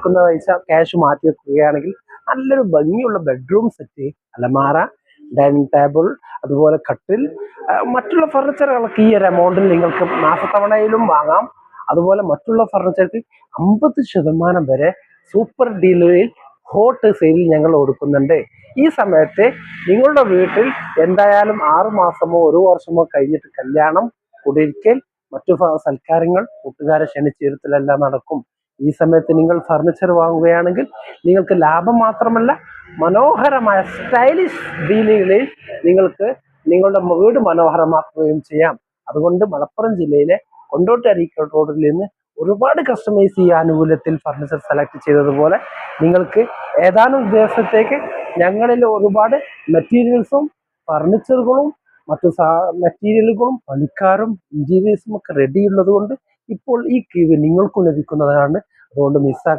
കൊടുക്കുന്ന പൈസ ക്യാഷ് മാറ്റി വെക്കുകയാണെങ്കിൽ നല്ലൊരു ഭംഗിയുള്ള ബെഡ്റൂം സെറ്റ് അലമാറ ഡൈനിങ് ടേബിൾ അതുപോലെ കട്ടിൽ മറ്റുള്ള ഫർണിച്ചറുകളൊക്കെ ഈ ഒരു എമൗണ്ടിൽ നിങ്ങൾക്ക് മാസത്തവണയിലും വാങ്ങാം. അതുപോലെ മറ്റുള്ള ഫർണിച്ചർക്ക് അമ്പത് ശതമാനം വരെ സൂപ്പർ ഡീലറിൽ ഹോട്ട് സെയിൽ ഞങ്ങൾ കൊടുക്കുന്നുണ്ട്. ഈ സമയത്ത് നിങ്ങളുടെ വീട്ടിൽ എന്തായാലും ആറു മാസമോ ഒരു വർഷമോ കഴിഞ്ഞിട്ട് കല്യാണം കുടിയിരിക്കൽ മറ്റു സൽക്കാരങ്ങൾ കൂട്ടുകാരെ ക്ഷണിച്ചിരുത്തലെല്ലാം നടക്കും. ഈ സമയത്ത് നിങ്ങൾ ഫർണിച്ചർ വാങ്ങുകയാണെങ്കിൽ നിങ്ങൾക്ക് ലാഭം മാത്രമല്ല മനോഹരമായ സ്റ്റൈലിഷ് ഡീലുകളിൽ നിങ്ങൾക്ക് നിങ്ങളുടെ വീട് മനോഹരമാക്കുകയും ചെയ്യാം. അതുകൊണ്ട് മലപ്പുറം ജില്ലയിലെ കൊണ്ടോട്ടി അരീക്കൽ റോഡിൽ നിന്ന് ഒരുപാട് കസ്റ്റമൈസ് ഈ ആനുകൂല്യത്തിൽ ഫർണിച്ചർ സെലക്ട് ചെയ്തതുപോലെ നിങ്ങൾക്ക് ഏതാനും ദിവസത്തേക്ക് ഞങ്ങളിൽ ഒരുപാട് മെറ്റീരിയൽസും ഫർണിച്ചറുകളും മറ്റു മെറ്റീരിയലുകളും പണിക്കാരും ഇന്റീരിയേഴ്സും ഒക്കെ റെഡി ഉള്ളത് കൊണ്ട് ഇപ്പോൾ ഈ കിവ് നിങ്ങൾക്കും ലഭിക്കുന്നതാണ്. അതുകൊണ്ട് മിസ്സാ